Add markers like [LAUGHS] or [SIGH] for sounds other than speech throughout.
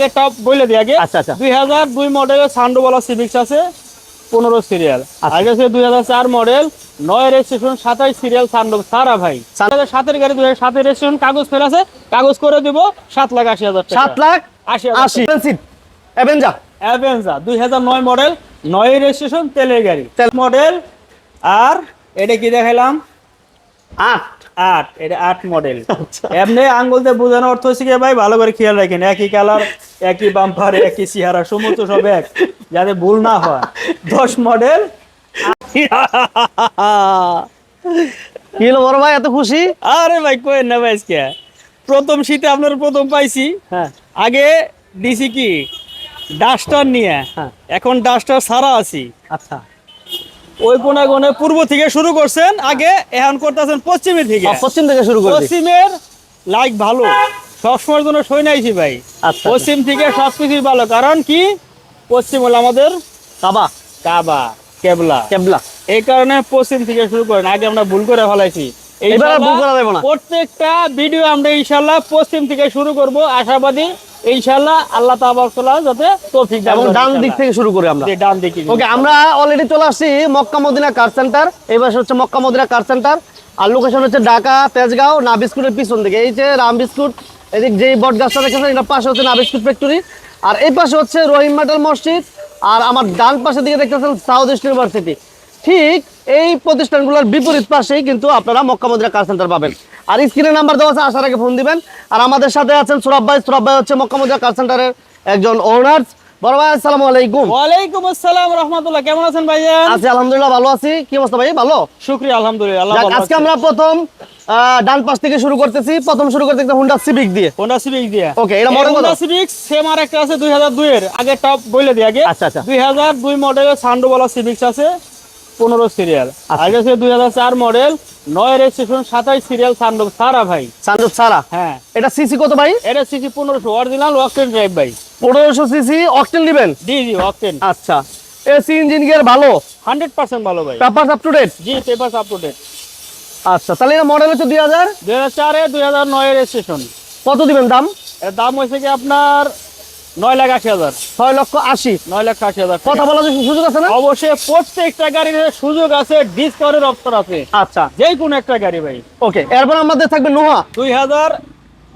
আগে টপ বলে দিই আগে আচ্ছা, আচ্ছা। দুই হাজার দুই মডেলের সান্ডোবালা সিভিক্স আছে পনেরো সিরিয়াল আচ্ছা। আগে আছে দুই হাজার চার মডেল নয় রেজিস্ট্রেশন সাতাইশ সিরিয়াল সান্ডো সারা ভাই। সাতের গাড়ি দুই হাজার সাতের রেজিস্ট্রেশন কাগজ ফেল আছে কাগজ করে দিব সাত লাখ আশি হাজার টাকা। সাত লাখ আশি আশি। অ্যাভেঞ্জা অ্যাভেঞ্জা দুই হাজার নয় মডেল নয় রেজিস্ট্রেশন তেলের গাড়ি। তেল মডেল আর এটা কি দেখাইলাম? আট। আট এটা আট মডেল [LAUGHS] আচ্ছা। এমনি আঙ্গুল দিয়ে বোঝানো অর্থ হচ্ছে কি ভাই ভালো করে খেয়াল রাখেন একই কালার একই বাম্পার একই চেহারা সমস্ত সব এক যাতে ভুল না হয়। দশ মডেল [LAUGHS] কি হলো বড় ভাই এত খুশি? আরে ভাই কই না ভাই আজকে। প্রথম শীতে আপনার প্রথম পাইছি। হ্যাঁ। আগে দিছি কি ডাস্টার নিয়ে। হ্যাঁ। এখন ডাস্টার সারা আছি। আচ্ছা। ওই কোনে কোনে পূর্ব থেকে শুরু করছেন আগে এখন করতেছেন পশ্চিমের থেকে পশ্চিম থেকে শুরু করছেন পশ্চিমের লাইক ভালো। সবসময়ের জন্য সই নাইছি ভাই। আচ্ছা। পশ্চিম থেকে সবকিছুই ভালো কারণ কি? পশ্চিম হলো আমাদের কাবা। কাবা কেবলা। কেবলা। এই কারণে পশ্চিম থেকে শুরু করেন। আগে আমরা ভুল করে ফেলাইছি। এবার ভুল করা যাবে না। প্রত্যেকটা ভিডিও আমরা পশ্চিম থেকে শুরু করব। আশাবাদী আল্লাহ যাতে তৌফিক দান এবং ডান দিক থেকে শুরু করি আমরা। ডান দিকে ওকে আমরা অলরেডি চলে আসছি মক্কা মদিনা কার সেন্টার পাশে হচ্ছে মক্কা মদিনা কার সেন্টার আর লোকেশন হচ্ছে ঢাকা তেজগাঁও না বিস্কুটের পিছন দিকে। এই যে রাম বিস্কুট এদিক যেই বট গাছটা দেখেছেন এটার পাশে হচ্ছে না বিস্কুট ফ্যাক্টরি আর এই পাশে হচ্ছে রহিম মেটাল মসজিদ। আর আমার ডান পাশের দিকে দেখতেছেন সাউথ ইস্ট ইউনিভার্সিটি। ঠিক এই প্রতিষ্ঠানগুলোর বিপরীত পাশেই কিন্তু আপনারা মক্কা মদিনা কার সেন্টার পাবেন। আর স্ক্রিনে নাম্বার দেওয়া আছে আসার আগে ফোন দিবেন। আর আমাদের সাথে আছেন সুরাব ভাই। সুরাব ভাই হচ্ছে মক্কা মদিনা কার সেন্টারের একজন ওনার বড় ভাই আসসালামু আলাইকুম। ওয়ালাইকুম আসসালাম রহমতুল্লাহ কেমন আছেন ভাইজান আছি আলহামদুলিল্লাহ ভালো আছি। কি অবস্থা ভাই ভালো? শুক্রিয়া আলহামদুলিল্লাহ আল্লাহ ভালো আজকে আমরা প্রথম ডান পাশ থেকে শুরু করতেছি। প্রথম শুরু করতে একটা হুন্ডা সিভিক দিয়ে। হোন্ডা সিভিক দিয়ে। এটা হোন্ডা সিভিক সেম আর একটা আছে 2002 এর আগে টপ বলে দিই আগে। আচ্ছা, আচ্ছা। 2002 মডেলের সান্ডোবালা সিভিক্স আছে। 15 সিরিয়াল আচ্ছা। আগে আছে 2004 মডেল নয় রেজিস্ট্রেশন 27 সিরিয়াল সান্ডো সারা ভাই। সানরুফ সারা? হ্যাঁ। এটা সিসি কত ভাই? এটা সিসি 1500 অরিজিনাল ওয়াকটেন ড্রাইভ ভাই। পনেরোশো সিসি অকটেন নেবেন? জি জি ওয়াকটেন আচ্ছা। এসি ইঞ্জিন গিয়ার ভালো? 100% ভালো ভাই। পেপার আপ টু ডেট জি পেপার আপ টু ডেট আচ্ছা তাহলে এটা মডেল হচ্ছে দুই হাজার? 2004 এ 2009 এর রেজিস্ট্রেশন কত দিবেন দাম? এর দাম হয়েছে কি আপনার 9 লাখ 80 হাজার। ছয় লক্ষ আশি। 9 লাখ 80 হাজার। কথা বলার সুযোগ আছে না? অবশ্যই প্রত্যেকটা গাড়ির সুযোগ আছে ডিসকাউন্টের অপশন আছে। আচ্ছা। যে কোনো একটা গাড়ি ভাই। ওকে এরপর আমাদের থাকবে নোহা দুই হাজার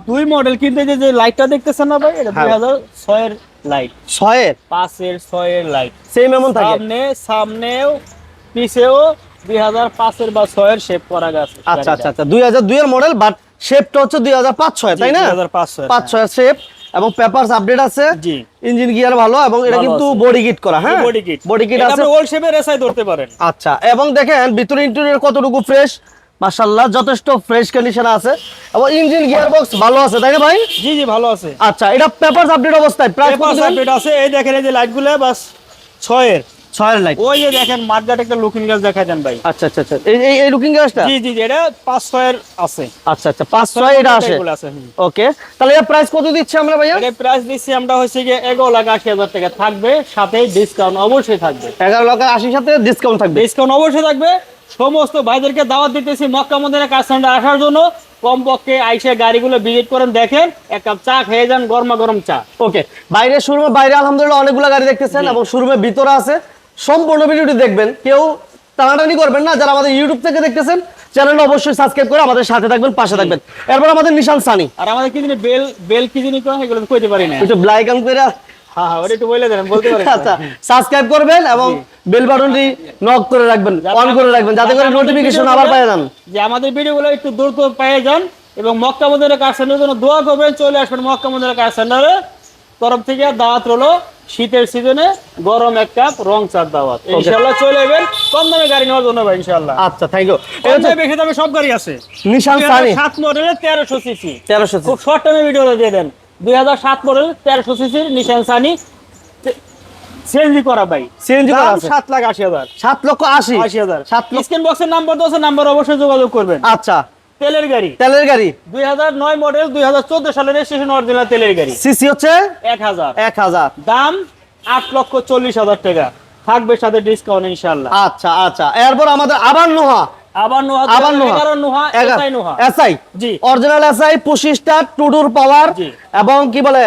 দুই মডেল কিনতে যে যে লাইটটা দেখতেছেন না ভাই এটা হ্যাঁ। দুই হাজার ছয়ের লাইট ছয়ের? পাঁচের ছয়ের লাইট সেম এমন থাকে। সামনে সামনেও পিছেও দুই হাজার পাঁচের বা ছয়ের শেপ করা গেছে আচ্ছা আচ্ছা আচ্ছা। দুই হাজার দুইয়ের মডেল বাট শেপটা হচ্ছে দুই হাজার পাঁচ ছয় তাই না? দুই হাজার পাঁচ ছয় পাঁচ ছয় শেপ এবং পেপারস আপডেট আছে জি। ইঞ্জিন গিয়ার ভালো এবং এটা কিন্তু বডি কিট করা হ্যাঁ? Body kit. বডি কিট আছে। আপনি ওল্ড শেপে রেসাই ধরতে পারেন। আচ্ছা এবং দেখেন ভিতরে ইন্টেরিয়র কতটুকু ফ্রেশ মাশাআল্লাহ যথেষ্ট ফ্রেশ কন্ডিশন আছে। এবং ইঞ্জিন গিয়ার বক্স ভালো আছে তাই না ভাই? জি জি ভালো আছে। আচ্ছা এটা পেপারস আপডেট অবস্থায় প্রাইস আপডেট আছে এই দেখেন এই যে লাইটগুলো বাস ছয়ের। লাইট ওই যে দেখেন মার্কেট একটা লুকিং গ্লাস দেখাই দেন ভাই। আচ্ছা আচ্ছা আচ্ছা। এই এই- এই লুকিং গ্লাসটা জি জি জি এটা পাঁচ ছয়ের আছে। আচ্ছা আচ্ছা এটা আসে। ওকে তাহলে এর প্রাইস কত দিচ্ছি আমরা ভাইয়া? এটার প্রাইস দিচ্ছি আমরা হচ্ছে গিয়ে এগারো লাখ আশি হাজার টাকা। থাকবে সাথে ডিসকাউন্ট অবশ্যই থাকবে। এগারো লক্ষ আশির সাথে ডিসকাউন্ট থাকবে। ডিসকাউন্ট অবশ্যই থাকবে। সমস্ত ভাইদেরকে দাওয়াত দিতেছি মক্কা মন্দিরের কাজ সেন্টার আসার জন্য। কমপক্ষে আইসে গাড়িগুলো ভিজিট করেন দেখেন এক কাপ চা খেয়ে যান গরমা গরম চা। ওকে বাইরে শুরু বাইরে আলহামদুলিল্লাহ অনেকগুলো গাড়ি দেখতেছেন এবং শোরুমের ভিতরে আছে। সম্পূর্ণ ভিডিওটি দেখবেন। কেউ টানাটানি করবেন না। যারা আমাদের ইউটিউব থেকে দেখতেছেন চ্যানেলটা অবশ্যই সাবস্ক্রাইব করে আমাদের সাথে থাকবেন পাশে থাকবেন। এরপর আমাদের নিশান সানি। আর আমাদের কি জিনিস বেল বেল কি জিনিস কয় এগুলো কইতে পারি না। একটু ব্লাইক আম করে হ্যাঁ ওটা একটু বলে দেন বলতে পারি আচ্ছা সাবস্ক্রাইব করবেন এবং বেল বাটনটি নক করে রাখবেন অন করে রাখবেন যাতে করে নোটিফিকেশন আবার পেয়ে যান যে আমাদের ভিডিওগুলো একটু দ্রুত পেয়ে যান এবং মক্কা সেন্টারের জন্য দোয়া করবেন চলে আসবেন মক্কা মন্দিরের কাজ সেন্টারে তরফ থেকে দাওয়াত রলো শীতের সিজনে গরম এক কাপ রং চার দাওয়াত। ইনশাল্লাহ চলে যাবেন কম দামে গাড়ি নেওয়ার জন্য ভাই ইনশাল্লাহ আচ্ছা থ্যাংক ইউ কম দামে বেশি দামে সব গাড়ি আছে। নিশান সানি সাত মডেলের তেরোশো সিসি তেরোশো খুব শর্ট টাইমে ভিডিও দিয়ে দেন। দুই হাজার সাত মডেল তেরোশো সিসির নিশান সানি সিএনজি করা ভাই। সিএনজি করা দাম আছে। সাত লাখ আশি হাজার। সাত লক্ষ আশি। আশি হাজার। সাত লক্ষ স্ক্রিন বক্সের নাম্বার দশ নাম্বার অবশ্যই যোগাযোগ করবেন। আচ্ছা। তেলের গাড়ি। তেলের গাড়ি? মডেল সালের রেজিস্ট্রেশন অরিজিনাল তেলের গাড়ি। সিসি হচ্ছে? দাম আট লক্ষ চল্লিশ হাজার টাকা। থাকবে সাথে ডিসকাউন্ট আচ্ছা আচ্ছা। এরপর আমাদের আবার নোহা। আবার নোহা আবার Noah. Noah SI Noah. SI? জি। অরিজিনাল এসআই পাওয়ার এবং কি বলে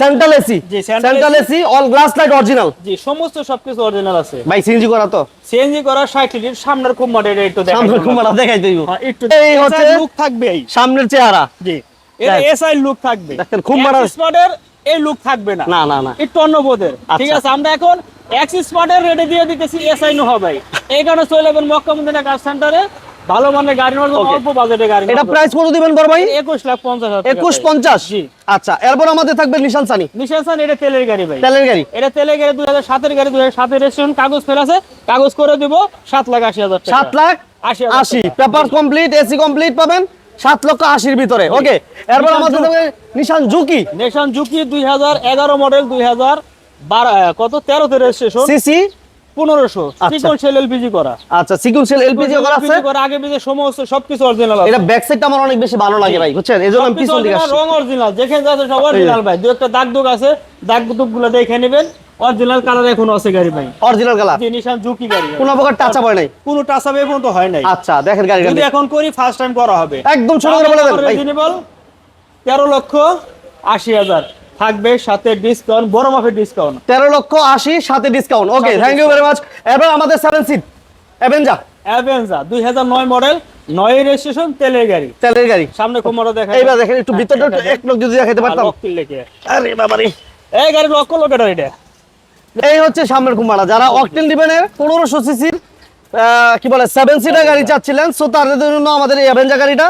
central AC central AC all glass light original জি সমস্ত সবকিছু অরিজিনাল আছে। ভাই সিএনজি করা তো। সিএনজি করা ষাট লিটার সামনের খুব মডেল একটু দেখাই সামনে দিলাম। কুমারা দেখাই দিব। হ্যাঁ, একটু এই হচ্ছে লুক থাকবে এই। সামনের চেহারা। জি এর এসআই লুক থাকবে। দেখেন, খুব মারা- স্মার্টের এই লুক থাকবে না। না না না। একটু অন্য বোধের। ঠিক আচ্ছা। আছে আমরা এখন এক্সিস স্মার্টের রেটে দিয়ে দিতেছি এসআই নো হবে। এই কারণে চলে যাবেন মক্কা মদিনা কার সেন্টারে। ভালো মানের গাড়ি. অল্প বাজেটে গাড়ি এটা প্রাইস কত দিবেন বড় ভাই? একুশ লাখ পঞ্চাশ হাজার টাকা একুশ ভাই। পঞ্চাশ? জি। আচ্ছা এরপর আমাদের থাকবে নিশান সানি নিশান এটা তেলের গাড়ি ভাই। তেলের গাড়ি? এটা তেলের গাড়ি দুই হাজার সাতের গাড়ি দুই হাজার সাতের রেজিস্ট্রেশন কাগজ ফেল আছে কাগজ করে দিব সাত লাখ আশি হাজার টাকা। লাখ আশি হাজার আশি। টাকা। পেপার কমপ্লিট এসি কমপ্লিট পাবেন সাত লক্ষ আশির ভিতরে ওকে এরপর আমাদের থাকবে নিশান জুকি নেশন জুকি দুই হাজার এগারো মডেল দুই হাজার বারো কত? তেরোতে রেজিস্ট্রেশন। সিসি পনেরোশো আচ্ছা। সেল এলপিজি করা। আচ্ছা সিকুয়েন্সিয়াল এলপিজি করা আছে? আগে পিছে সমস্ত সবকিছু অরিজিনাল আছে। এটা ব্যাক সাইডটা আমার অনেক বেশি ভালো লাগে ভাই বুঝছেন? এই আমি পিছন দিকে আসছি। রং অরিজিনাল যেখানে যাচ্ছে সব অরিজিনাল ভাই। দু একটা দাগ দুগ আছে দাগ দুগ দেখে নেবেন। অরিজিনাল কালার এখন আছে গাড়ি ভাই। Original colour G Nissan Juke গাড়ি কোনো প্রকার টাচা পড়ে নাই? কোনো টাচ আপ এখন তো হয় নাই। আচ্ছা দেখেন যদি এখন করি ফার্স্ট টাইম করা হবে। একদম ছোট করে বলে দেন ভাই। রিজনেবল তেরো লক্ষ আশি হাজার। থাকবে সাথে ডিসকাউন্ট বড় মাপের ডিসকাউন্ট তেরো লক্ষ আশি সাথে discount okay thank you very much এবার আমাদের সেভেন সিট অ্যাভেঞ্জা অ্যাভেঞ্জা দুই হাজার নয় মডেল নয় রেজিস্ট্রেশন তেলের গাড়ি। তেলের গাড়ি। সামনে কোমরও দেখা এইবার দেখেন একটু ভিতরটা একটু এক লোক যদি দেখাতে পারতাম। আরে বাবারে এই গাড়ি লক করল কেন এটা? এই হচ্ছে সামনের কুমারা যারা অকটেন ডিভেনের পনেরোশো সিসির কি বলে সেভেন সিটার গাড়ি চাচ্ছিলেন সো তাদের জন্য আমাদের এই অ্যাভেঞ্জা গাড়িটা।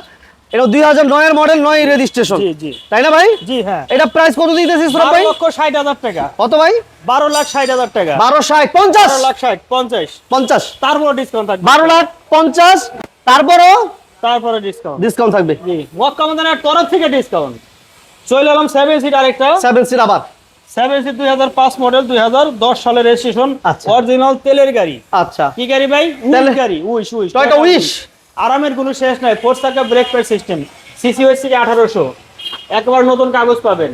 এটা দুই হাজার নয়ের মডেল নয় রেজিস্ট্রেশন জি জি। তাই না ভাই? জি হ্যাঁ। এটা প্রাইস কত দিতেছিস বারো ভাই? লক্ষ ষাট হাজার টাকা। কত ভাই? বারো লাখ ষাট হাজার টাকা। বারো ষাট পঞ্চাশ। বারো লাখ ষাট পঞ্চাশ। পঞ্চাশ। তারপর ডিসকাউন্ট থাকবে। বারো লাখ পঞ্চাশ তারপরও? তারপরে ডিসকাউন্ট ডিসকাউন্ট থাকবে। জি। মদিনার তরফ থেকে ডিসকাউন্ট চলে এলাম সেভেন সিট আরেকটা। সেভেন সিট আবার। সেভেন সিট দুই হাজার পাঁচ মডেল দুই হাজার দশ সালের রেজিস্ট্রেশন আচ্ছা। অরিজিনাল তেলের গাড়ি। আচ্ছা। কি গাড়ি ভাই? উইশ গাড়ি উইশ উইশ। Toyota wish. আরামের কোনো শেষ নাই ফোর চাকা ব্রেক প্যাড সিস্টেম সিসি হচ্ছে আঠারোশো। একবার নতুন কাগজ পাবেন।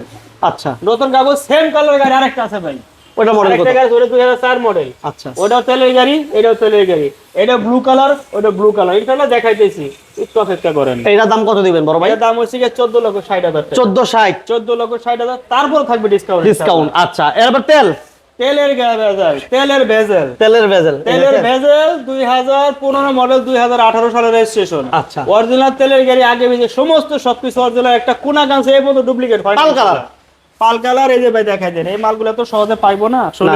আচ্ছা। নতুন কাগজ সেম কালার গাড়ি আরেকটা আছে ভাই। ওইটা মডেল কত? গাড়ি ওটা দুই হাজার চার মডেল আচ্ছা। ওটাও তেলের গাড়ি এটাও তেলের গাড়ি। এটা ব্লু কালার ওটা ব্লু কালার দেখাইতেছি। একটু অপেক্ষা করেন। এইটার দাম কত দিবেন বড় ভাই? এটার দাম হচ্ছে লক্ষ হাজার লক্ষ হাজার তারপর থাকবে ডিসকাউন্ট ডিসকাউন্ট আচ্ছা। এরপর তেল? তেলের ভেজাল তেলের ভেজাল তেলের ভেজেল তেলের ভেজাল দুই হাজার পনেরো মডেল দুই হাজার আঠারো সালের রেজিস্ট্রেশন আচ্ছা। অরিজিনাল তেলের গাড়ি আগে সমস্ত সবকিছু অরিজিনাল একটা কোনা গাছে এই পর্যন্ত ডুপ্লিকেট হয় কালার। পাল কালার এই যে ভাই দেখাই দেন এই মালগুলো তো সহজে পাইবো না। আসলে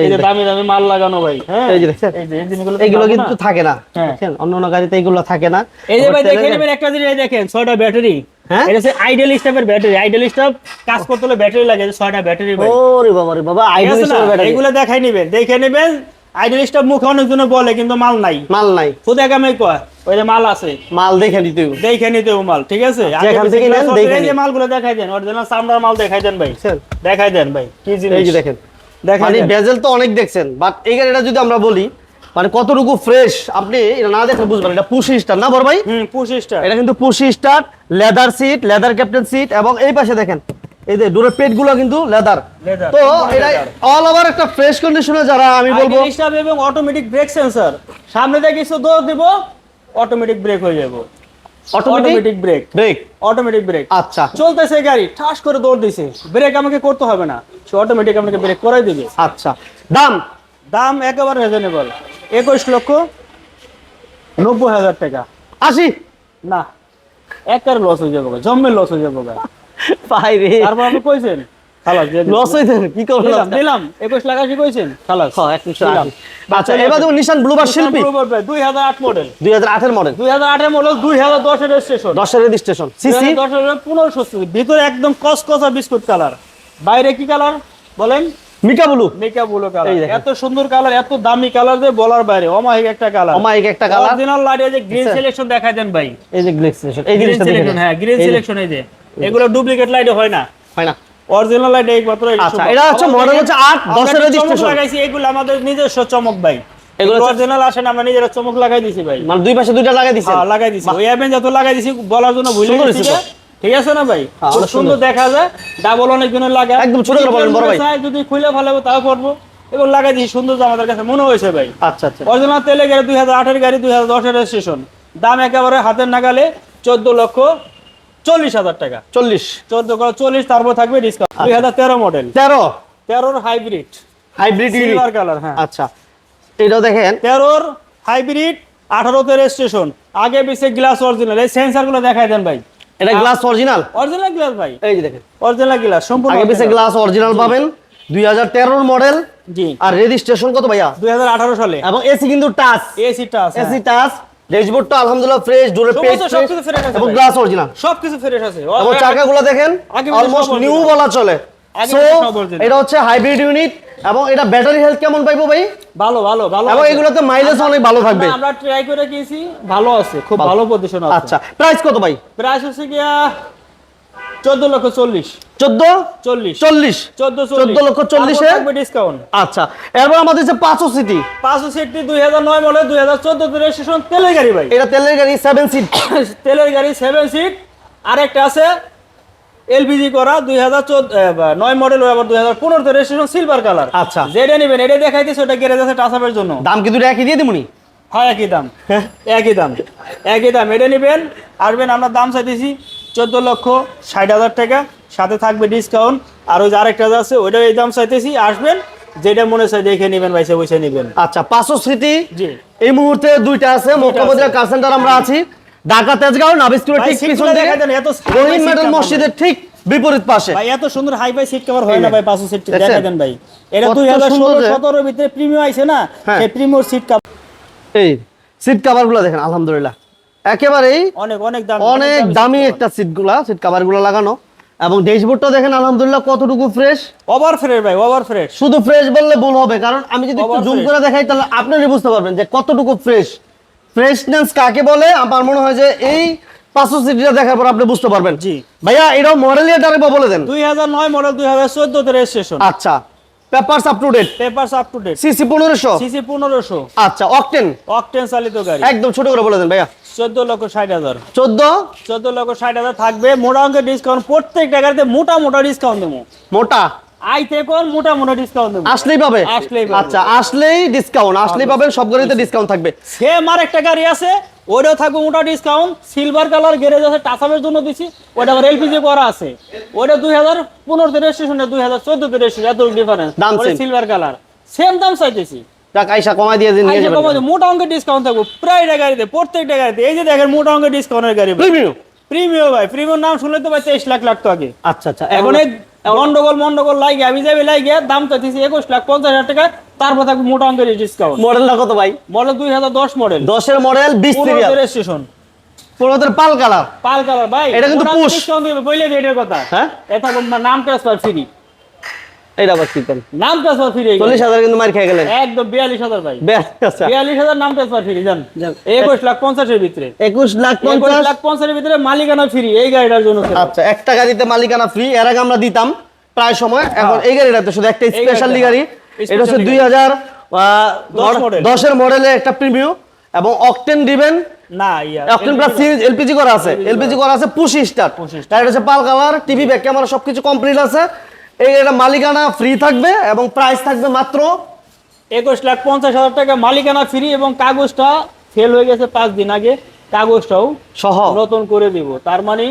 এই যে দামি দামি মাল লাগানো ভাই হ্যাঁ? এই যে? এই এগুলো কিন্তু থাকে না হ্যাঁ। অন্য অন্য গাড়িতে এগুলো থাকে না। এই যে ভাই দেখেন একটা জিনিস দেখেন ছয়টা ব্যাটারি। হ্যাঁ? এটা স্টাফের ব্যাটারি। স্টাফ কাজ করতে হলে ব্যাটারি লাগে ছয়টা ব্যাটারি ভাই। ওরে বাবা রে বাবা ঠিক আইডল আছে না? Store battery. এগুলো দেখাই নেবেন দেখে নেবেন আইডেল মুখে অনেকজনে বলে কিন্তু মাল নাই। মাল নাই। খুদে কয় ওই যে মাল আছে। মাল দেখে নিতে দেখে নিতে মাল ঠিক আছে? যেখান থেকে নেন, দেখে নিন। মালগুলো দেখাই দেন অরিজিনাল চামড়ার মাল দেখাই দেন ভাই। বুঝছেন? দেখাই দেন ভাই কি এই যে দেখেন। দেখাই মানে বেজেল তো অনেক দেখছেন বাট এই গাড়িটা যদি আমরা বলি মানে কতটুকু ফ্রেশ আপনি এটা না দেখলে বুঝবেন এটা পুশি স্টার না বড় ভাই? হুম স্টার এটা কিন্তু push start leather seat leather captain seat এবং এই পাশে দেখেন এই যে ডোরের পেটগুলো কিন্তু লেদার। তো এটা অল ওভার একটা ফ্রেশ কন্ডিশনে যারা আমি বলব স্টাফ এবং অটোমেটিক ব্রেক সেন্সর সামনে দিয়ে কিছু দৌড় দিব অটোমেটিক ব্রেক হয়ে যাবে। Automatic brake brake automatic brake আচ্ছা। চলতেছে গাড়ি ঠাস করে দৌড় দিছে। ব্রেক আমাকে করতে হবে না। সে অটোমেটিক আমাকে ব্রেক করে দিবে। আচ্ছা। দাম? দাম একেবারে রিজনেবল একুশ লক্ষ নব্বই হাজার টাকা। আশি? না একার লস হয়ে যাব জম্মের লস হয়ে যাব ভাই রে তারপর আপনি কইছেন খালাস লস হইতে কি করব দিলাম দিলাম। একুশ লাখ আশি কইছেন খালাস। হ্যাঁ। আচ্ছা এবার দেখুন Nissan Bluebird Sylphy. Model model model registration CC পনেরোশো ভিতরে একদম কসকসা বিস্কুট কালার। বাইরে কি কালার? বলেন। Mica blue. মেকা বুলো কালার। এত সুন্দর কালার এত দামি কালার যে বলার বাইরে অমায়িক একটা কালার। অমায়িক একটা কালার। অরিজিনাল লাইট এই যে গ্রিন আচ্ছা। সিলেকশন দেখাই দেন ভাই। এই যে গ্লেক্স এই গ্রিন সিলেকশন হ্যাঁ গ্রিন সিলেকশন এই যে। এগুলো ডুপ্লিকেট লাইটে হয় না। হয় না। অরিজিনাল লাইট একমাত্র আচ্ছা, এটা হচ্ছে দেখেন, হচ্ছে আট, আমরা দশের যে চমক লাগাইছি এগুলো আমাদের নিজস্ব চমক ভাই। এগুলো অরিজিনাল আসে না আমরা নিজেরা চমক লাগাই দিছি ভাই। মানে দুই পাশে দুইটা লাগাই দিছেন। হ্যাঁ লাগাই দিছি। ওই অ্যাপেন যত লাগাই দিছি বলার জন্য ভুলে গেছি ঠিক আছে না ভাই? হ্যাঁ, সুন্দর। দেখা যায়। ডাবল অনেক জনের লাগা। একদম ছোট করে বলেন, বড় ভাই। চাই, যদি খুলে ফেলাবো তাও করব। এবং লাগাই দিছি সুন্দর তো আমাদের কাছে মনে হয়েছে ভাই। আচ্ছা আচ্ছা। অরিজিনাল তেলে গাড়ি দুই হাজার আটের গাড়ি দুই হাজার দশের রেজিস্ট্রেশন দাম একেবারে হাতের নাগালে চোদ্দ লক্ষ চল্লিশ হাজার টাকা। চল্লিশ। চোদ্দ করে চল্লিশ তারপর থাকবে ডিসকাউন্ট দুই হাজার তেরো মডেল তেরো? তেরোর হাইব্রিড হাইব্রিড সিলভার কালার হ্যাঁ। আচ্ছা। এটাও দেখেন? তেরোর হাইব্রিড আঠারোতে রেজিস্ট্রেশন আগে পিছিয়ে গ্লাস অরিজিনাল এই সেন্সারগুলো দেখাই দেন ভাই। এটা গ্লাস অরিজিনাল অরিজিনাল গ্লাস ভাই। এই যে দেখেন। অরিজিনাল গ্লাস সম্পূর্ণ আগে পিছে গ্লাস অরিজিনাল পাবেন। দুই হাজার তেরোর মডেল জি। আর রেজিস্ট্রেশন কত ভাইয়া? দুই হাজার আঠারো সালে। এবং এসি কিন্তু টাচ এসিটা আছে এসি টাচ ড্যাশবোর্ডটা আলহামদুলিল্লাহ ফ্রেশ ডোরের পেজ সবকিছু ফ্রেশ আছে এবং গ্লাস অরিজিনাল সবকিছু ফ্রেশ আছে। এবং চাকাগুলো দেখেন অলমোস্ট নিউ বলা চলে। সো। এটা হচ্ছে হাইব্রিড ইউনিট এবং এটা ব্যাটারি হেলথ কেমন পাইবো ভাই? ভালো ভালো ভালো এবং এগুলোতে মাইলেজ অনেক ভালো থাকবে। আমরা- আমরা ট্রাই করে গিয়েছি ভালো আছে খুব ভালো। পজিশন আছে। আচ্ছা প্রাইস কত ভাই? প্রাইস হচ্ছে গিয়া চোদ্দ লক্ষ চল্লিশ। চোদ্দ? চল্লিশ। চল্লিশ। চোদ্দ চোদ্দ লক্ষ চল্লিশে? ডিসকাউন্ট আচ্ছা এরপর আমাদের যে পাঁচশো সিটি। পাঁচশো সিটটি দুই হাজার নয় মডেল দুই হাজার চোদ্দ রেজিস্ট্রেশন তেলের গাড়ি ভাই। এটা তেলের গাড়ি সেভেন সিট [COUGHS] তেলের গাড়ি সেভেন সিট আরেকটা আছে এলপিজি করা দুই হাজার নয় মডেল আবার দুই হাজার পনেরোতে রেজিস্ট্রেশন সিলভার কালার আচ্ছা। যেটা নেবেন এটা দেখাইতেছে ওটা গ্যারেজ আছে টাসাপের জন্য। দাম কি দুটো একই দিয়ে দিবনি হয় একই দাম। একই দাম। একই দাম। এটা নেবেন আসবেন আমরা দাম চাইতেছি চোদ্দ লক্ষ ষাট হাজার টাকা। সাথে থাকবে ডিসকাউন্ট আর ওই যে আরেকটা আছে ওইটাও এই দাম চাইতেছি। আসবেন যেটা মনে চাই দেখে নেবেন বাইসে বসে নেবেন। আচ্ছা পাঁচশো জি। এই মুহূর্তে দুইটা আছে মক্কাবাজার কার সেন্টার আমরা আছি। ঢাকা তেজগাঁও নাবিস্কুলের ঠিক পিছন এত রহিম মেডাল মসজিদের ঠিক বিপরীত পাশে। ভাই এত সুন্দর হাই ফাই সিট কভার হয় না ভাই পাঁচশো সিট? দেখা দেন ভাই। এটা দুই হাজার ষোলো সতেরোর ভিতরে প্রিমিয়াম আইছে না হ্যাঁ। সেই প্রিমিয়াম সিট কাপ এই সিট কাভারগুলো দেখেন আলহামদুলিল্লাহ। একেবারেই অনেক অনেক দাম অনেক দামি একটা সিটগুলা। সিট কাভারগুলো লাগানো। এবং ড্যাশবোর্ডটা দেখেন আলহামদুলিল্লাহ কতটুকু ফ্রেশ ওভার ফ্রেশ ভাই ওভার ফ্রেশ শুধু ফ্রেশ বললে ভুল হবে কারণ আমি যদি একটু জুম করে দেখাই তাহলে আপনারই বুঝতে পারবেন যে কতটুকু ফ্রেশ ফ্রেশনেস কাকে বলে? আমার মনে হয় যে এই পাঁচশো সিটিটা দেখার পর আপনি বুঝতে পারবেন। জি। ভাইয়া এটাও মডেল ইয়ারটা বলে দেন। দুই হাজার নয় মডেল দুই হাজার চোদ্দতে রেজিস্ট্রেশন আচ্ছা papers up to date papers up to date CC পনেরোশো। সিসি পনেরোশো। আচ্ছা অকটেন অকটেন চালিত গাড়ি। একদম ছোট করে বলে দেন ভাইয়া। চোদ্দ লক্ষ ষাট হাজার। চোদ্দ? চোদ্দ লক্ষ ষাট হাজার থাকবে। মোটা অঙ্কের ডিসকাউন্ট প্রত্যেকটা গাড়িতে মোটা মোটা ডিসকাউন্ট দেবো। মোটা? আই থেকে মোটা মোটা ডিসকাউন্ট দেবো। আসলেই পাবে? আসলেই আচ্ছা আসলেই ডিসকাউন্ট আসলেই পাবেন সব গাড়িতে ডিসকাউন্ট থাকবে। সেম আর একটা গাড়ি আছে ওইটাও থাকবে মোটা ডিসকাউন্ট সিলভার কালার গ্যারেজ আছে টাসামের জন্য দিছি। ওইটা আবার এলপিজি করা আছে। ওইটা দুই হাজার পনেরোতে রেজিস্ট্রেশন দুই হাজার চোদ্দতে রেজিস্ট্রেশন এত ডিফারেন্স দাম সিলভার কালার সেম দাম চাইতেছি। আইসা কমাই দিয়ে নিয়ে যাবেন। মোটা অঙ্কের ডিসকাউন্ট থাকবে প্রায়টা গাড়িতে প্রত্যেকটা গাড়িতে। এই যে দেখেন মোটা অঙ্কের ডিসকাউন্টের গাড়ি প্রিমিয়াম প্রিমিয়াম ভাই প্রিমিয়াম নাম শুনলে তো ভাই তেইশ লাখ লাগতো আগে। আচ্ছা আচ্ছা এখন গন্ডগোল মন্ডগোল লাগে আমি যাবি লাগে দাম চাইতেছি একুশ লাখ পঞ্চাশ হাজার টাকা তারপর থাকবে মোটা অঙ্কের ডিসকাউন্ট মডেলটা কত ভাই? মডেল দুই হাজার দশ মডেল দশের মডেল বিশ রেজিস্ট্রেশন পনেরোদের পাল কালার। পাল কালার ভাই এটা কিন্তু দিবে বইলে দিই এটার কথা। হ্যাঁ? এটা নাম ট্রান্সফার ফ্রি এইটা আবার কি করেন নাম ট্রান্সফার ফ্রি চল্লিশ হাজার কিন্তু মার খেয়ে গেলেন। একদম বিয়াল্লিশ হাজার ভাই। বেশ, আচ্ছা বিয়াল্লিশ হাজার নাম ট্রান্সফার ফ্রি জান? যান। একুশ লাখ পঞ্চাশের ভিতরে। একুশ লাখ একুশ পঞ্চাশ। লাখ পঞ্চাশের ভিতরে মালিকানা ফ্রি এই গাড়িটার জন্য আচ্ছা একটা গাড়িতে মালিকানা ফ্রি এর আগে আমরা দিতাম প্রায় সময়। এখন হ্যাঁ। এই গাড়িটাতে শুধু একটা স্পেশালি গাড়ি। এটা হচ্ছে মডেলের একটা প্রিমিয়াম এবং অকটেন দিবেন না ইয়া অকটেন প্লাস এলপিজি করা আছে। এলপিজি করা আছে। পুশি স্টার Push এটা হচ্ছে pearl colour TV back camera সবকিছু কমপ্লিট আছে। এই গাড়িটা মালিকানা ফ্রি থাকবে এবং প্রাইস থাকবে মাত্র একুশ লাখ পঞ্চাশ হাজার টাকা। মালিকানা ফ্রি এবং কাগজটা ফেল হয়ে গেছে পাঁচ দিন আগে। কাগজটাও সহ। নতুন করে দিব। তার মানে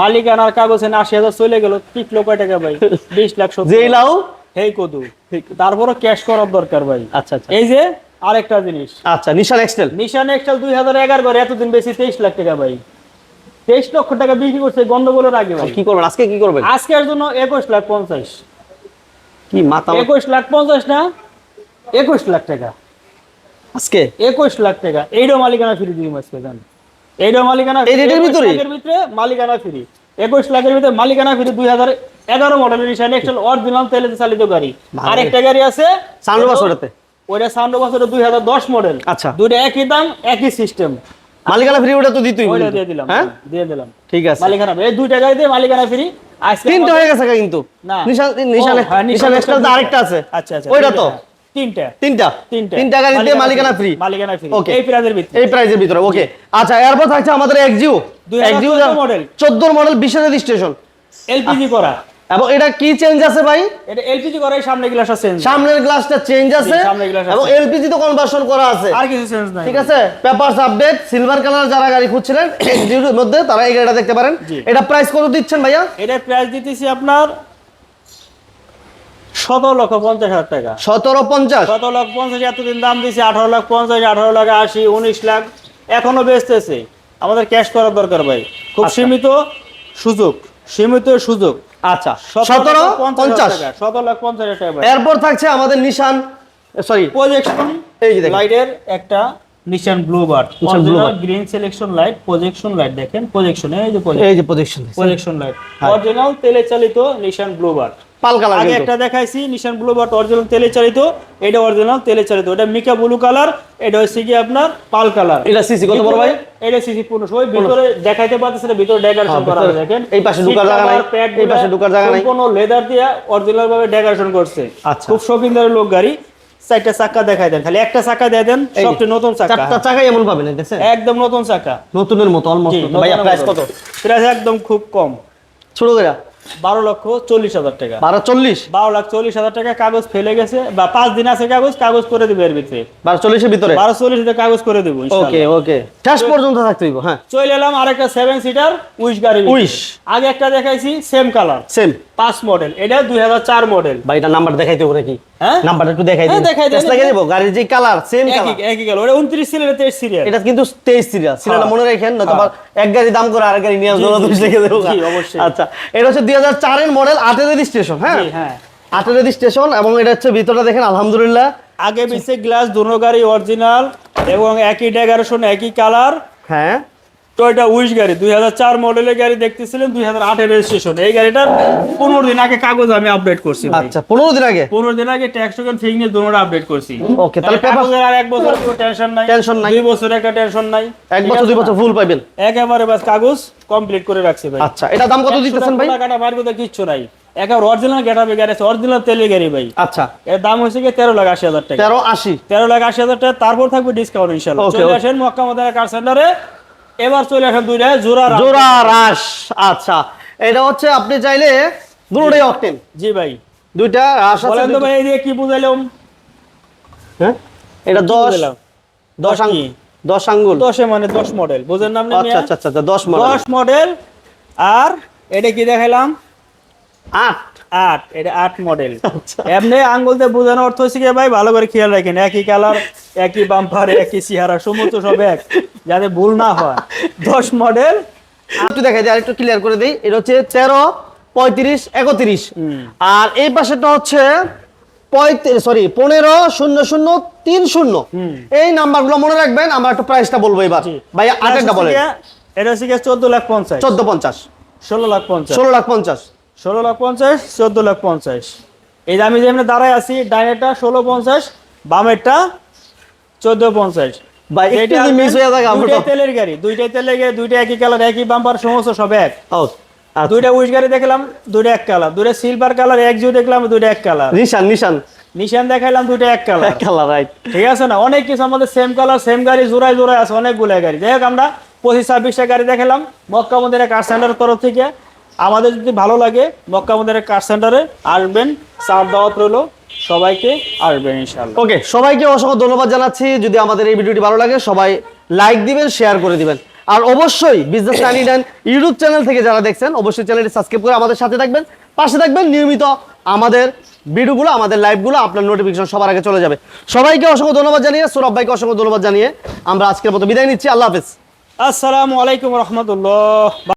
মালিকানার কাগজ এনে আশি হাজার চলে গেল। টিকলো কয় টাকা ভাই? [LAUGHS] বিশ লাখ যেই লাউ হেই কদু। তারপরে ক্যাশ করার দরকার ভাই। আচ্ছা আচ্ছা। এই যে আরেকটা জিনিস। আচ্ছা নিশান এক্সটেল নিশান এক্সেল দুই হাজার এগারো করে। এতদিন বেশি তেইশ লাখ টাকা ভাই। তেইশ লক্ষ টাকা বিক্রি করছে গন্ডগোলের আগে ভাই। কি করবেন? আজকে কি করবেন? আজকের জন্য একুশ লাখ পঞ্চাশ। কি মাথা একুশ লাখ পঞ্চাশ না? একুশ লাখ টাকা। আজকে? একুশ লাখ টাকা। এইটাও মালিকানা ফ্রি দিই এইটাও মালিকানা এই রেটের ভিতরে? ভিতরে মালিকানা ফ্রি। একুশ লাখের ভিতরে মালিকানা ফ্রি দুই হাজার এগারো মডেলের নিশান এক্সেল অরিজিনাল তেলে চালিত গাড়ি। আরেকটা গাড়ি আছে সাউন্ড ওইটা সাউন্ড দুই হাজার দশ মডেল। আচ্ছা। দুইটা একই দাম একই সিস্টেম মালিকানা ফ্রি ওটা তো দিতেই কিন্তু। দিয়ে দিলাম হ্যাঁ? দিয়ে দিলাম। ঠিক আছে। মালিকানা এই দুইটা গাড়িতে মালিকানা ফ্রি তিনটা হয়ে গেছে কিন্তু। না। নিশান নিশান নিশান এক্সটেল তো আরেকটা আছে। আচ্ছা আচ্ছা ওইটা তো? তিনটা। তিনটা? তিনটা। তিনটা গাড়িতে মালিকানা ফ্রি মালিকানা ফ্রি Okay. এই প্রাইজের ভিতরে এই প্রাইজের ভিতরে ওকে আচ্ছা এরপর থাকছে আমাদের Axio 2014 Axio model। 14 model 20 registration LPG করা। এবং এটা কি চেঞ্জ আছে ভাই? এটা এলপিজি করে সামনে গ্লাস আছে সামনের গ্লাসটা চেঞ্জ আছে সামনের। এবং এলপিজি তো কনভার্সন করা আছে। আর কিছু চেঞ্জ নাই। ঠিক আছে? পেপারস আপডেট সিলভার কালার যারা গাড়ি খুঁজছিলেন [COUGHS] ভিডিওর মধ্যে তারা এই গাড়িটা দেখতে পারেন। এটা প্রাইস কত দিচ্ছেন ভাইয়া? এটা প্রাইস দিতেছি আপনার সতেরো লক্ষ পঞ্চাশ হাজার টাকা। সতেরো পঞ্চাশ। সতেরো লাখ পঞ্চাশ এতদিন দাম দিয়েছে আঠারো লাখ পঞ্চাশ আঠারো লাখ আশি উনিশ লাখ। এখনও বেচতেছে। আমাদের ক্যাশ করার দরকার ভাই। খুব আচ্ছা। সীমিত সুযোগ। সীমিত সুযোগ। আচ্ছা সতেরো পঞ্চাশ সতেরো লাখ পঞ্চাশ টাকা। এরপর থাকছে আমাদের নিশান সরি প্রজেকশন এই যে। লাইটের একটা Nissan Bluebird Nissan blue bird। Green selection light projection light দেখেন প্রজেকশন এই যে এই যে প্রজেকশন প্রজেকশন লাইট। অরিজিনাল তেলে চালিত Nissan Bluebird pearl colour আগে একটা দেখাইছি নিশান ব্লু বাট অরিজিনাল তেলে চালিত এটা অরিজিনাল তেলে চালিত। এটা মিকা ব্লু কালার এটা হচ্ছে কি আপনার পাল কালার। এটা সিসি কত বড় ভাই? এটা সিসি সবাই ভিতরে দেখাইতে পারতেছে না ভিতরে ডেকোরেশন হ্যাঁ, করা আছে দেখেন। এই পাশে ঢোকার জায়গা নাই, এই পাশে ঢোকার জায়গা নাই। কোনো লেদার দিয়ে অরিজিনাল ভাবে ডেকোরেশন করছে। আচ্ছা। খুব শৌখিনদার লোক গাড়ি। চারটা চাকা দেখাই দেন খালি একটা চাকা দিয়ে দেন সবচেয়ে নতুন চাকা। চারটা চাকাই এমন পাবেন দেখছেন একদম নতুন চাকা। নতুনের মতো অলমোস্ট জি, ভাইয়া প্রাইস কত? প্রাইস একদম খুব কম। ছোট করে। বারো লক্ষ চল্লিশ হাজার টাকা। বারো চল্লিশ? বারো লাখ চল্লিশ হাজার টাকা কাগজ ফেলে গেছে বা পাঁচ দিন আছে কাগজ কাগজ করে দিবে এর ভিতরে। বারো চল্লিশের ভিতরে? বারো চল্লিশ কাগজ করে দিব ওকে ওকে। শেষ পর্যন্ত থাকতে দিব হ্যাঁ। চলে এলাম আরেকটা সেভেন সিটার উইশ গাড়ি উইশ। আগে একটা দেখাইছি সেম কালার সেম পাঁচ মডেল এটা দুই হাজার চার মডেল বা এটা নাম্বার দেখাইতে হবে নাকি? নাম্বারটা একটু দেখাই হ্যাঁ, দিন। দেখাই দেন। লাগিয়ে দেবো গাড়ির যে কালার সেম কালার একই গেল ওটা উনত্রিশ সিরিয়াল তেইশ সিরিয়াল এটা কিন্তু তেইশ সিরিয়াল সিরিয়ালটা হ্যাঁ। মনে রাখেন নয়তো আবার এক গাড়ি দাম করে আর গাড়ি নিয়ে জোড়া লিখে দেবো। জি, অবশ্যই। আচ্ছা এটা হচ্ছে দুই হাজার চারের মডেল আটের রেজিস্ট্রেশন হ্যাঁ? হ্যাঁ। আটের রেজিস্ট্রেশন এবং এটা হচ্ছে ভিতরটা দেখেন আলহামদুলিল্লাহ। আগে পিছে গ্লাস দুনো গাড়ি অরিজিনাল এবং একই ডেকারেশন একই কালার হ্যাঁ। তো এটা উইশ গাড়ি দুই হাজার চার মডেলের গাড়ি দেখতেছিলেন দুই হাজার আটের রেজিস্ট্রেশন এই গাড়িটার পনেরো দিন আগে কাগজ আমি আপডেট করছি আচ্ছা পনেরো দিন আগে? পনেরো দিন আগে ট্যাক্স টোকেন ঠিক নিয়ে দুটোটা আপডেট করছি। Okay, তাহলে কাগজের আর এক বছর কোনো টেনশন নাই। Tension নাই। দুই বছর একটা টেনশন নাই। এক বছর দুই বছর ফুল পাইবেন। একেবারে বাস কাগজ কমপ্লিট করে রাখছি ভাই। আচ্ছা এটা দাম কত দিতেছেন ভাই? টাকাটা বাইর করতে কিচ্ছু নাই। একেবারে অরিজিনাল গেটাবে গাড়ি আছে অরিজিনাল তেলের গাড়ি ভাই। আচ্ছা। এর দাম হয়েছে কি তেরো লাখ আশি হাজার টাকা। তেরো আশি। তেরো লাখ আশি হাজার টাকা তারপর থাকবে ডিসকাউন্ট ইনশাল্লাহ। চলে আসেন মক্কা মদিনা কার সেন্টারে এবার চলে আসেন দুইটা জোড়া জোড়া রাস আচ্ছা। এটা হচ্ছে আপনি চাইলে দুটোই অকটেন। জি ভাই। দুইটা রাস আছে বলেন তো ভাই এই দিয়ে কি বুঝাইলাম? হ্যাঁ? এটা দশ বুঝাইলাম? দশ আঙ্গুল কি? দশ আঙ্গুল। দশে মানে দশ মডেল বুঝেন নাম আচ্ছা আচ্ছা আচ্ছা আচ্ছা, দশ মডেল দশ মডেল আর এটা কি দেখাইলাম? আট। আট এটা আট মডেল [LAUGHS] আচ্ছা। এমনি আঙ্গুল দিয়ে বোঝানো অর্থ হচ্ছে কি ভাই ভালো করে খেয়াল রাখেন একই কালার একই বাম্পার একই চেহারা সমস্ত সব এক যাতে ভুল না হয়। দশ মডেল একটু দেখাই দিই আরেকটু ক্লিয়ার করে দিই। এটা হচ্ছে তেরো পঁয়ত্রিশ একত্রিশ। আর এই পাশেটা হচ্ছে পঁয়ত্রিশ সরি পনেরো শূন্য শূন্য তিন শূন্য। এই নাম্বারগুলো মনে রাখবেন আমরা একটু প্রাইসটা বলব এবার। ভাই আটেরটা বলেন। এটা হচ্ছে চোদ্দ লাখ পঞ্চাশ। চোদ্দ পঞ্চাশ। ষোলো লাখ পঞ্চাশ। ষোলো লাখ পঞ্চাশ। ষোলো লাখ পঞ্চাশ চোদ্দ লাখ পঞ্চাশ। এই যে আমি যেমনি দাঁড়ায় আছি ডাইনেরটা ষোলো পঞ্চাশ বামেরটা চোদ্দ পঞ্চাশ। তেলের গাড়ি দুইটাই তেলের গাড়ি দুইটা একই কালার একই বাম্পার সমস্ত সব এক। আচ্ছা। দুইটা উইশ গাড়ি দেখলাম দুইটা এক কালার দুইটা সিলভার কালার এক জিও দেখলাম দুইটা এক কালার নিশান নিশান। নিশান দেখাইলাম দুইটা এক কালার কালার রাইট ঠিক আছে না? অনেক কিছু আমাদের সেম কালার সেম গাড়ি জোড়ায় জোড়ায় আছে অনেকগুলো গাড়ি। যাই হোক আমরা পঁচিশ ছাব্বিশটা গাড়ি দেখালাম। মক্কা মন্দিরের কার সেন্টারের তরফ থেকে। আমাদের যদি ভালো লাগে মক্কা মন্দিরের কার সেন্টারে আসবেন চার দাওয়াত রইল সবাইকে আসবেন ইনশাল্লাহ ওকে সবাইকে অসংখ্য ধন্যবাদ জানাচ্ছি। যদি আমাদের এই ভিডিওটি ভালো লাগে সবাই লাইক দিবেন শেয়ার করে দিবেন। আর অবশ্যই business ninety nine YouTube channel থেকে যারা দেখছেন অবশ্যই চ্যানেলটি সাবস্ক্রাইব করে আমাদের সাথে থাকবেন। পাশে থাকবেন নিয়মিত আমাদের ভিডিওগুলো আমাদের লাইভগুলো আপনার নোটিফিকেশন সবার আগে চলে যাবে। সবাইকে অসংখ্য ধন্যবাদ জানিয়ে সৌরভ ভাইকে অসংখ্য ধন্যবাদ জানিয়ে আমরা আজকের মতো বিদায় নিচ্ছি। আল্লাহ হাফেজ। আসসালামু আলাইকুম রহমতুল্লাহ।